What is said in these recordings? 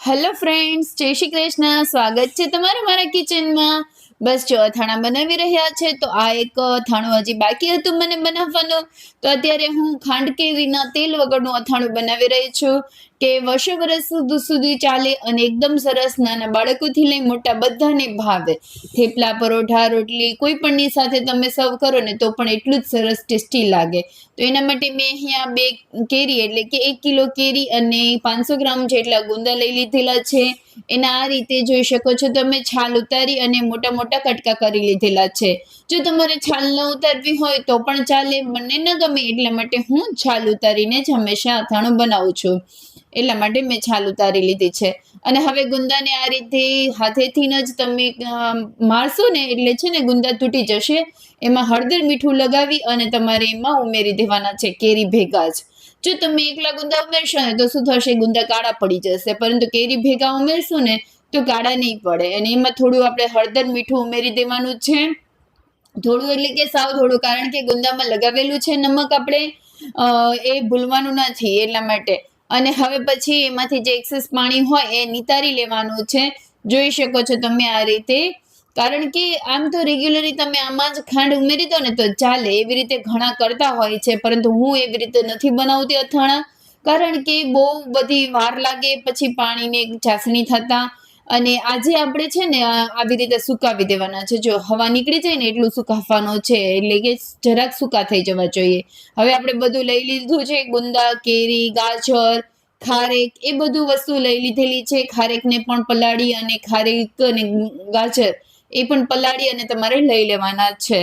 Hello friends જય શ્રી કૃષ્ણ. સ્વાગત છે તમારું મારા કિચનમાં બસ જો અથાણા બનાવી રહ્યા છે, તો આ એક અથાણું હજી બાકી હતું મને બનાવવાનું. તો અત્યારે હું ખાંડ કે વિના તેલ વગરનું અથાણું બનાવી રહી છું, કે વર્ષો વર્ષ સુધી ચાલે અને એકદમ સરસ નાના બાળકોથી લઈ મોટા બધાને ભાવે. થેપલા, પરોઠા, રોટલી, કોઈ પણની સાથે તમે સર્વ કરો ને તો પણ એટલું જ સરસ ટેસ્ટી લાગે. તો એના માટે મેં અહીંયા બે કેરી, એટલે કે એક કિલો કેરી અને પાંચસો ગ્રામ જેટલા ગુંદા લઈ લીધેલા છે. એના આ રીતે જોઈ શકો છો તમે, છાલ ઉતારી અને મોટા મોટા કટકા કરી લીધેલા છે. જો તમારે છાલ ન ઉતારવી હોય તો પણ ચાલે. મને ન ગમે એટલા માટે હું છાલ ઉતારીને જ હંમેશા અથાણું બનાવું છું. એટલા માટે મેં છાલ ઉતારી લીધી છે. અને હવે ગુંદાને આ રીતે હાથેથી જ તમે મારશો ને એટલે છે ને ગુંદા તૂટી જશે. એમાં હળદર મીઠું લગાવી અને તમારે એમાં ઉમેરી દેવાના છે કેરી ભેગા જ. જો તમે એકલા ગુંદા ઉમેરશો ને તો શું થશે? ગુંદા કાળા પડી જશે. પરંતુ કેરી ભેગા ઉમેરશો ને તો કાળા નહીં પડે. અને એમાં થોડું આપણે હળદર મીઠું ઉમેરી દેવાનું છે. થોડું એટલે કે સાવ થોડું કારણ કે ગુંદામાં લગાવેલું છે નમક આપણે એ ભૂલવાનું નથી એટલા માટે. અને હવે પછી એમાંથી જે એક્સેસ પાણી હોય એ નિતારી લેવાનું છે. જોઈ શકો છો તમે આ રીતે. કારણ કે આમ તો રેગ્યુલરી તમે આમાં જ ખાંડ ઉમેરી દો ને તો ચાલે. એવી રીતે ઘણા કરતા હોય છે, પરંતુ હું એવી રીતે નથી બનાવતી અથાણા. કારણ કે બહુ બધી વાર લાગે, પછી પાણીને ચાસણી થતા. અને આજે આપણે છે ને આવી રીતે સુકાવી દેવાના છે. જો હવા નીકળી જાય ને એટલું સુકાવવાનું છે, એટલે કે જરાક સુકા થઈ જવા જોઈએ. હવે આપણે બધું લઈ લીધું છે, ગુંદા, કેરી, ગાજર, ખારેક, એ બધું વસ્તુ લઈ લીધેલી છે. ખારેકને પણ પલાળી અને ખારેક અને ગાજર એ પણ પલાળી અને તમારે લઈ લેવાના છે.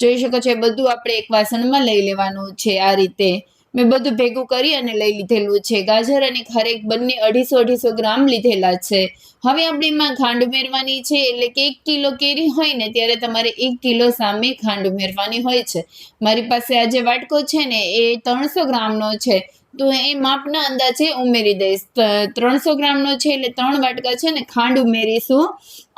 જોઈ શકો છો, એ બધું આપણે એક વાસણમાં લઈ લેવાનું છે આ રીતે. મેં બધું ભેગું કરી અને લઈ લીધેલું છે. ગાજર અને ખારેક બંને અઢીસો અઢીસો ગ્રામ લીધેલા છે. હવે આપણે એમાં ખાંડ ઉમેરવાની છે, એટલે કે એક કિલો કેરી હોય ને ત્યારે તમારે એક કિલો સામે ખાંડ ઉમેરવાની હોય છે. મારી પાસે આ જે વાટકો છે ને એ ત્રણસો ગ્રામનો છે. તો એ માપના અંદાજે ઉમેરી દઈશ. ત્રણસો ગ્રામનો છે એટલે ત્રણ વાટકા છે ને ખાંડ ઉમેરીશું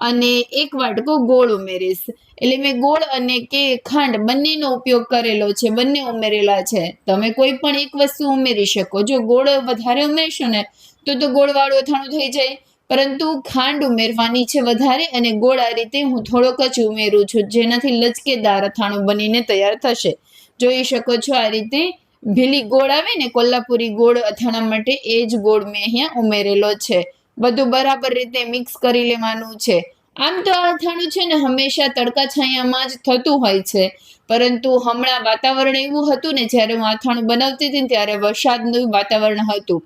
અને એક વાટકો ગોળ ઉમેરીશ. એટલે મેં ગોળ અને કે ખાંડ બંનેનો ઉપયોગ કરેલો છે, બંને ઉમેરેલા છે. તમે કોઈ પણ એક વસ્તુ ઉમેરી શકો. જો ગોળ વધારે ઉમેરશો ને, તો તો ગોળવાળું અથાણું થઈ જાય. પરંતુ ખાંડ ઉમેરવાની છે વધારે અને ગોળ આ રીતે હું થોડોક જ ઉમેરું છું, જેનાથી લચકેદાર અથાણું બનીને તૈયાર થશે. જોઈ શકો છો આ રીતે ભીલી ગોળ આવે ને, કોલ્હાપુરી ગોળ અથાણા માટે, એ જ ગોળ મેં અહીંયા ઉમેરેલો છે. બધું બરાબર રીતે મિક્સ કરી લેવાનું છે. આમ તો આ અથાણું છે ને, હંમેશા તડકા છાયામાં જ થતું હોય છે. પરંતુ હમણાં વાતાવરણ એવું હતું ને, જ્યારે હું અથાણું બનાવતી હતી ત્યારે વરસાદનું વાતાવરણ હતું.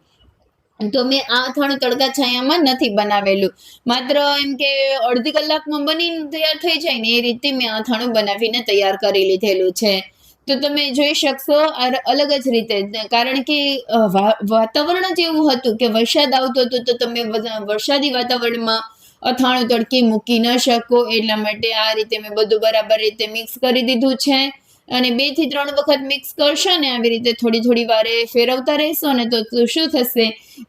તો મેં આ અથાણું તડકા છાયામાં નથી બનાવેલું. માત્ર એમ કે અડધી કલાકમાં બનીને તૈયાર થઈ જાય ને, એ રીતે મેં અથાણું બનાવીને તૈયાર કરી લીધેલું છે. તો તમે જોઈ શકશો અલગ જ રીતે. કારણ કે વાતાવરણ જ એવું હતું કે વરસાદ આવતો હતો તો તમે વરસાદી વાતાવરણમાં અથાણું તડકી મૂકી ન શકો. એટલા માટે આ રીતે મેં બધું બરાબર રીતે મિક્સ કરી દીધું છે. અને બેથી ત્રણ વખત મિક્સ કરશો ને આવી રીતે થોડી થોડી વારે ફેરવતા રહેશો ને તો શું થશે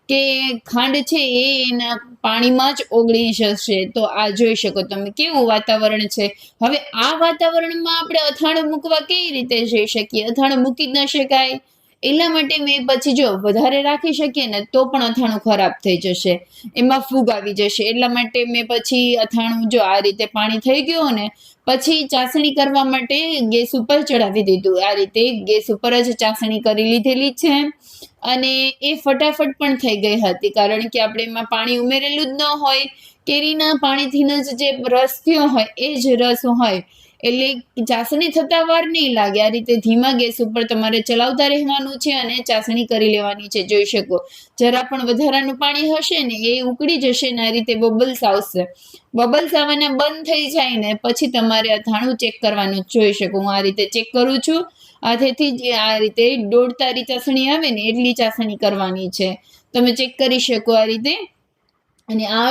કે ખાંડ છે એ એના પાણીમાં જ ઓગળી જશે. તો આ જોઈ શકો તમે કેવું વાતાવરણ છે. હવે આ વાતાવરણમાં આપણે અથાણું મૂકવા કેવી રીતે જઈ શકીએ? અથાણું મૂકી ન શકાય. એટલા માટે મેં પછી જો વધારે રાખી શકીએ ને તો પણ અથાણું ખરાબ થઈ જશે. એમાં ફૂગ આવી જશે. એટલા માટે મેં પછી અથાણું જો આ રીતે પાણી થઈ ગયું ને, પછી ચાસણી કરવા માટે ગેસ ઉપર ચડાવી દીધું. આ રીતે ગેસ ઉપર જ ચાસણી કરી લીધેલી છે. અને એ ફટાફટ પણ થઈ ગઈ હતી. કારણ કે આપણે એમાં પાણી ઉમેરેલું જ ન હોય. કેરીના પાણીથી જ જે રસ થયો હોય, એ જ રસ હોય. એટલે ચાસણી થતા વાર નહીં લાગે. આ રીતે ધીમા ગેસ ઉપર તમારે ચલાવતા રહેવાનું છે અને ચાસણી કરી લેવાની છે. જોઈ શકો. જરા પણ વધારાનું પાણી હશે ને એ ઉકળી જશે ને આ રીતે બબલ્સ આવશે. બબલ્સ આવવાના બંધ થઈ જાય ને પછી તમારે આ થાણું ચેક કરવાનું જોઈ શકો. હું આ રીતે ચેક કરું છું. હાથેથી જ આ રીતે દોઢ તારી ચાસણી આવે ને એટલી ચાસણી કરવાની છે. તમે ચેક કરી શકો આ રીતે. અને આ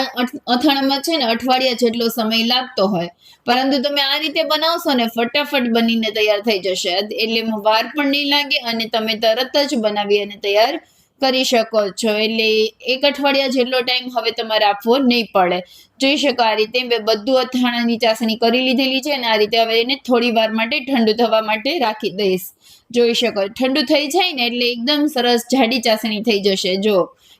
અથાણામાં છે ને અઠવાડિયા જેટલો સમય લાગતો હોય, પરંતુ તમે આ રીતે બનાવશો ને ફટાફટ બનીને તૈયાર થઈ જશે. એટલે વાર પણ નહીં લાગે અને તમે તરત જ બનાવી અને તૈયાર કરી શકો છો. એટલે એક અઠવાડિયા જેટલો ટાઈમ હવે તમારે આપવો નહીં પડે. જોઈ શકો આ રીતે મેં બધું અથાણાની ચાસણી કરી લીધેલી છે અને આ રીતે હવે એને થોડી વાર માટે ઠંડુ થવા માટે રાખી દઈશ. જોઈ શકો, ઠંડુ થઈ જાય ને એટલે એકદમ સરસ જાડી ચાસણી થઈ જશે. જો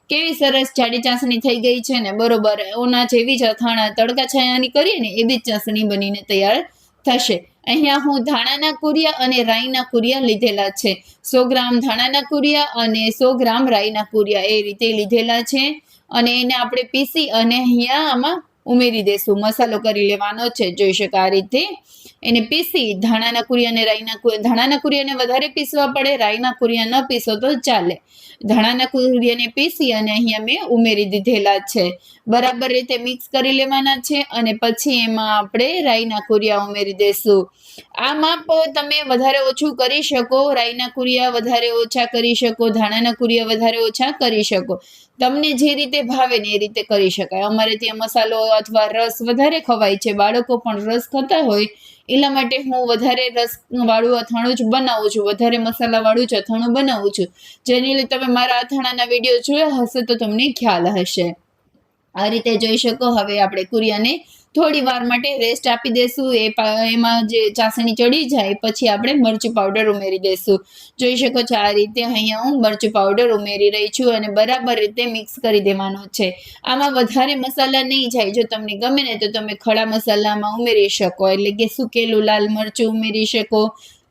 કેવી સરસ જાડી ચાસણી થઈ ગઈ છે ને, બરોબર. ઓના જેવી જ અથાણા તડકા છાયાની કરીએ ને, એવી જ ચાસણી બનીને તૈયાર થશે. અહીંયા હું ધાણાના કુરિયા અને રાઈના કુરિયા લીધેલા છે. સો ગ્રામ ધાણાના કુરિયા અને સો ગ્રામ રાઈના કુરિયા એ રીતે લીધેલા છે. અને એને આપણે પીસી અને અહીંયા આમાં ઉમેરી દેશું, મસાલો કરી લેવાનો છે, જોઈ શકાય આ રીતે. એને પીસી, ધાણાના કુરિયા રાઈના ધાણાના કુરિયાને વધારે પીસવા પડે, રાઈના કુરિયા ન પીસો તો ચાલે. ધાણાના કુરિયાને પીસી અને અહીંયા મેં ઉમેરી દીધેલા છે. બરાબર રીતે મિક્સ કરી લેવાના છે અને પછી એમાં આપણે રાઈના કુરિયા ઉમેરી દેશું. આ માપ તમે વધારે ઓછું કરી શકો, રાઈના કુરિયા વધારે ઓછા કરી શકો, ધાણાના કુરિયા વધારે ઓછા કરી શકો. તમને જે રીતે ભાવે ને એ રીતે કરી શકાય. અમારે ત્યાં મસાલો અથવા રસ વધારે ખવાય છે, બાળકો પણ રસ ખાતા હોય એટલા માટે હું વધારે રસ વાળું અથાણું જ બનાવું છું. વધારે મસાલા વાળું જ અથાણું બનાવું છું. જેની લીધે તમે મારા અથાણાના વીડિયો જોયા હશે તો તમને ખ્યાલ હશે. આ રીતે જોઈ શકો. હવે આપણે કુરિયાને થોડી વાર માટે રેસ્ટ આપી દેશું. એ એમાં જે ચાસણી ચડી જાય, પછી આપણે મરચું પાવડર ઉમેરી દેશું. જોઈ શકો છો આ રીતે અહીંયા હું મરચું પાવડર ઉમેરી રહી છું અને બરાબર રીતે મિક્સ કરી દેવાનો છે. આમાં વધારે મસાલા નહીં જાય. જો તમને ગમે ને તો તમે ખડા મસાલામાં ઉમેરી શકો, એટલે કે સુકેલું લાલ મરચું ઉમેરી શકો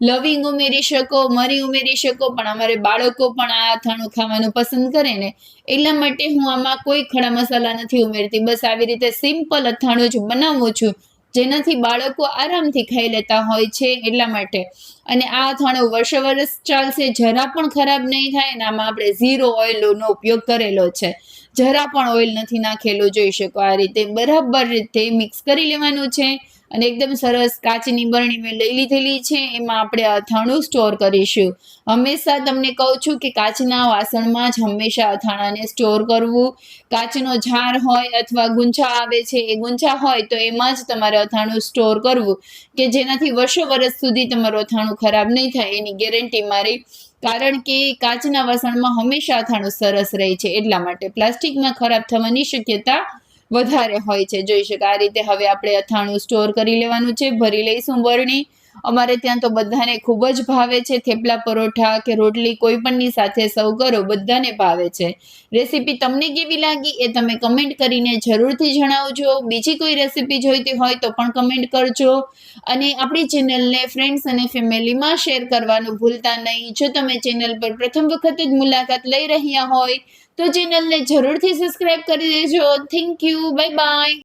લવિંગ ઉમેરી શકો, મરી ઉમેરી શકો, પણ અમારે બાળકો પણ આ અથાણું ખાવાનું પસંદ કરે ને, એટલા માટે હું આમાં કોઈ ખડા મસાલા નથી ઉમેરતી. બસ આવી રીતે સિમ્પલ અથાણું જ બનાવું છું, જેનાથી બાળકો આરામથી ખાઈ લેતા હોય છે એટલા માટે. અને આ અથાણું વર્ષો વર્ષ ચાલશે, જરા પણ ખરાબ નહીં થાય અને આમાં આપણે ઝીરો ઓઇલનો ઉપયોગ કરેલો છે. જરા પણ ઓઇલ નથી નાખેલું, જોઈ શકો આ રીતે બરાબર રીતે મિક્સ કરી લેવાનું છે. અને એકદમ સરસ કાચની બરણી મેં લઈ લીધેલી છે. એમાં આપણે અથાણું સ્ટોર કરીશું. હંમેશા તમને કહું છું કે કાચના વાસણમાં જ હંમેશા અથાણાને સ્ટોર કરવું. કાચનો ઝાર હોય અથવા ગુંછા આવે છે, એ ગુંછા હોય તો એમાં જ તમારે અથાણું સ્ટોર કરવું. કે જેનાથી વર્ષો વર્ષ સુધી તમારું અથાણું ખરાબ નહીં થાય, એની ગેરંટી મારી. કારણ કે કાચના વાસણમાં હંમેશા અથાણું સરસ રહે છે, એટલા માટે. પ્લાસ્ટિકમાં ખરાબ થવાની શક્યતા વધારે હોય છે. જોઈ શકાય આ રીતે હવે આપણે અથાણું સ્ટોર કરી લેવાનું છે, ભરી લઈશું બરણી અમારે ત્યાં તો બધાને ખૂબ જ ભાવે છે. થેપલા પરોઠા કે રોટલી કોઈ પણની સાથે સર્વ કરો, બધાને ભાવે છે. રેસીપી તમને કેવી લાગી એ તમે કમેન્ટ કરીને જરૂરથી જણાવજો. બીજી કોઈ રેસીપી જોઈતી હોય તો પણ કમેન્ટ કરજો. અને આપણી ચેનલને ફ્રેન્ડ્સ અને ફેમિલીમાં શેર કરવાનું ભૂલતા નહીં. જો તમે ચેનલ પર પ્રથમ વખત જ મુલાકાત લઈ રહ્યા હોય તો ચેનલને જરૂરથી સબસ્ક્રાઇબ કરી દેજો. Thank you bye bye